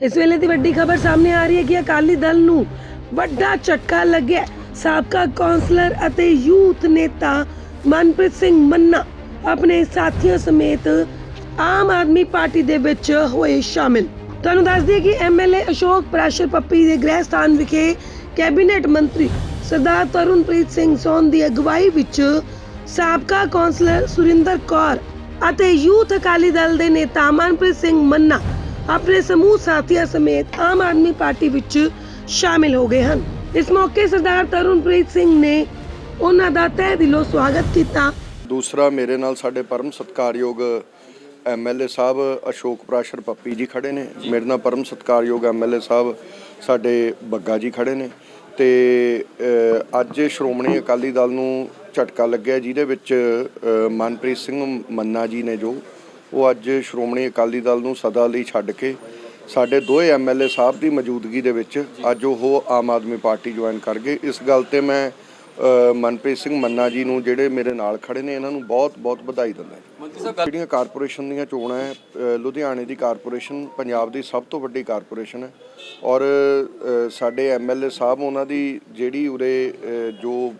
ਇਸ ਵੇਲੇ ਦੀ ਵੱਡੀ ਖਬਰ ਸਾਹਮਣੇ ਆ ਰਹੀ ਹੈ ਕਿ ਅਕਾਲੀ ਦਲ ਨੂੰ ਵੱਡਾ ਝਟਕਾ ਲੱਗਿਆ ਸਾਬਕਾ ਕੌਂਸਲਰ ਅਤੇ ਯੂਥ ਨੇਤਾ ਮਨਪ੍ਰੀਤ ਸਿੰਘ ਮੰਨਾ ਆਪਣੇ ਸਾਥੀਆਂ ਸਮੇਤ ਆਮ ਆਦਮੀ ਪਾਰਟੀ ਦੇ ਵਿੱਚ ਹੋਏ ਸ਼ਾਮਿਲ। ਤੁਹਾਨੂੰ ਦੱਸ ਦਈਏ ਕਿ ਐਮਐਲਏ ਅਸ਼ੋਕ ਪ੍ਰਾਸ਼ਰ ਪੱਪੀ ਦੇ ਗ੍ਰਹਿ ਸਥਾਨ ਵਿਖੇ ਕੈਬਨਿਟ ਮੰਤਰੀ ਸਰਦਾਰ ਤਰੁਣਪ੍ਰੀਤ ਸਿੰਘ ਸੋਨ ਦੀ ਅਗਵਾਈ ਵਿੱਚ ਸਾਬਕਾ ਕੌਂਸਲਰ ਸੁਰਿੰਦਰ ਕੌਰ ਅਤੇ ਯੂਥ ਅਕਾਲੀ ਦਲ ਦੇ ਨੇਤਾ ਮਨਪ੍ਰੀਤ ਸਿੰਘ ਮੰਨਾ ਆਪਣੇ ਸਮੂਹ ਸਾਥੀਆਂ ਸਮੇਤ ਆਮ ਆਦਮੀ ਪਾਰਟੀ ਵਿੱਚ ਸ਼ਾਮਿਲ ਹੋ ਗਏ ਹਨ। ਇਸ ਮੌਕੇ ਸਰਦਾਰ ਤਰੁਣਪ੍ਰੀਤ ਸਿੰਘ ਨੇ ਉਹਨਾਂ ਦਾ ਤਹਿ ਦਿਲੋਂ ਸਵਾਗਤ ਕੀਤਾ। ਦੂਸਰਾ ਮੇਰੇ ਨਾਲ ਸਾਡੇ ਪਰਮ ਸਤਕਾਰਯੋਗ ਐਮਐਲਏ ਸਾਹਿਬ ਅਸ਼ੋਕ ਪ੍ਰਾਸ਼ਰ ਪੱਪੀ ਜੀ ਖੜੇ ਨੇ। ਮੇਰੇ ਨਾਲ ਪਰਮ ਸਤਕਾਰਯੋਗ ਐਮਐਲਏ ਸਾਹਿਬ ਸਾਡੇ ਬੱਗਾ ਜੀ ਖੜੇ ਨੇ ਤੇ ਅੱਜ ਸ਼੍ਰੋਮਣੀ ਅਕਾਲੀ ਦਲ ਨੂੰ ਝਟਕਾ ਲੱਗਿਆ ਜਿਹਦੇ ਵਿੱਚ ਮਨਪ੍ਰੀਤ ਸਿੰਘ ਮੰਨਾ ਜੀ ਨੇ ਜੋ ਉਹ ਅੱਜ ਸ਼੍ਰੋਮਣੀ ਅਕਾਲੀ ਦਲ ਨੂੰ ਸਦਾ ਲਈ ਛੱਡ ਕੇ ਸਾਡੇ ਦੋਏ ਐਮਐਲਏ ਸਾਹਿਬ ਦੀ ਮੌਜੂਦਗੀ ਦੇ ਵਿੱਚ ਅੱਜ ਉਹ ਆਮ ਆਦਮੀ ਪਾਰਟੀ ਜੁਆਇਨ ਕਰ ਗਏ। ਇਸ ਗੱਲ ਤੇ ਮੈਂ ਮਨਪ੍ਰੀਤ ਸਿੰਘ ਮੰਨਾ ਜੀ ਨੂੰ ਜਿਹੜੇ ਮੇਰੇ ਨਾਲ ਖੜੇ ਨੇ ਇਹਨਾਂ ਨੂੰ ਬਹੁਤ ਬਹੁਤ ਵਧਾਈ ਦਿੰਦਾ ਹਾਂ ਜਿਹੜੀਆਂ ਕਾਰਪੋਰੇਸ਼ਨ ਦੀਆਂ ਚੋਣਾਂ ਹੈ ਲੁਧਿਆਣੇ ਦੀ ਕਾਰਪੋਰੇਸ਼ਨ ਪੰਜਾਬ ਦੀ ਸਭ ਤੋਂ ਵੱਡੀ ਕਾਰਪੋਰੇਸ਼ਨ ਹੈ ਔਰ ਸਾਡੇ ਐਮਐਲਏ ਸਾਹਿਬ ਉਹਨਾਂ ਦੀ ਜਿਹੜੀ ਉਰੇ ਜੋ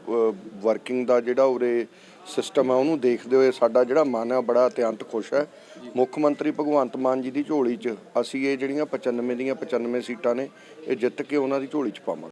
ਵਰਕਿੰਗ ਦਾ ਜਿਹੜਾ ਉਰੇ ਸਿਸਟਮ ਹੈ, ਉਹਨੂੰ ਦੇਖਦੇ ਹੋਏ ਸਾਡਾ ਜਿਹੜਾ ਮਨ ਹੈ ਬੜਾ ਅਤਿਅੰਤ ਖੁਸ਼ ਹੈ। ਮੁੱਖ ਮੰਤਰੀ ਭਗਵੰਤ ਮਾਨ ਜੀ ਦੀ ਝੋਲੀ 'ਚ ਅਸੀਂ ਇਹ ਜਿਹੜੀਆਂ 95 ਦੀਆਂ 95 ਸੀਟਾਂ ਨੇ, ਇਹ ਜਿੱਤ ਕੇ ਉਹਨਾਂ ਦੀ ਝੋਲੀ 'ਚ ਪਾਵਾਂਗੇ।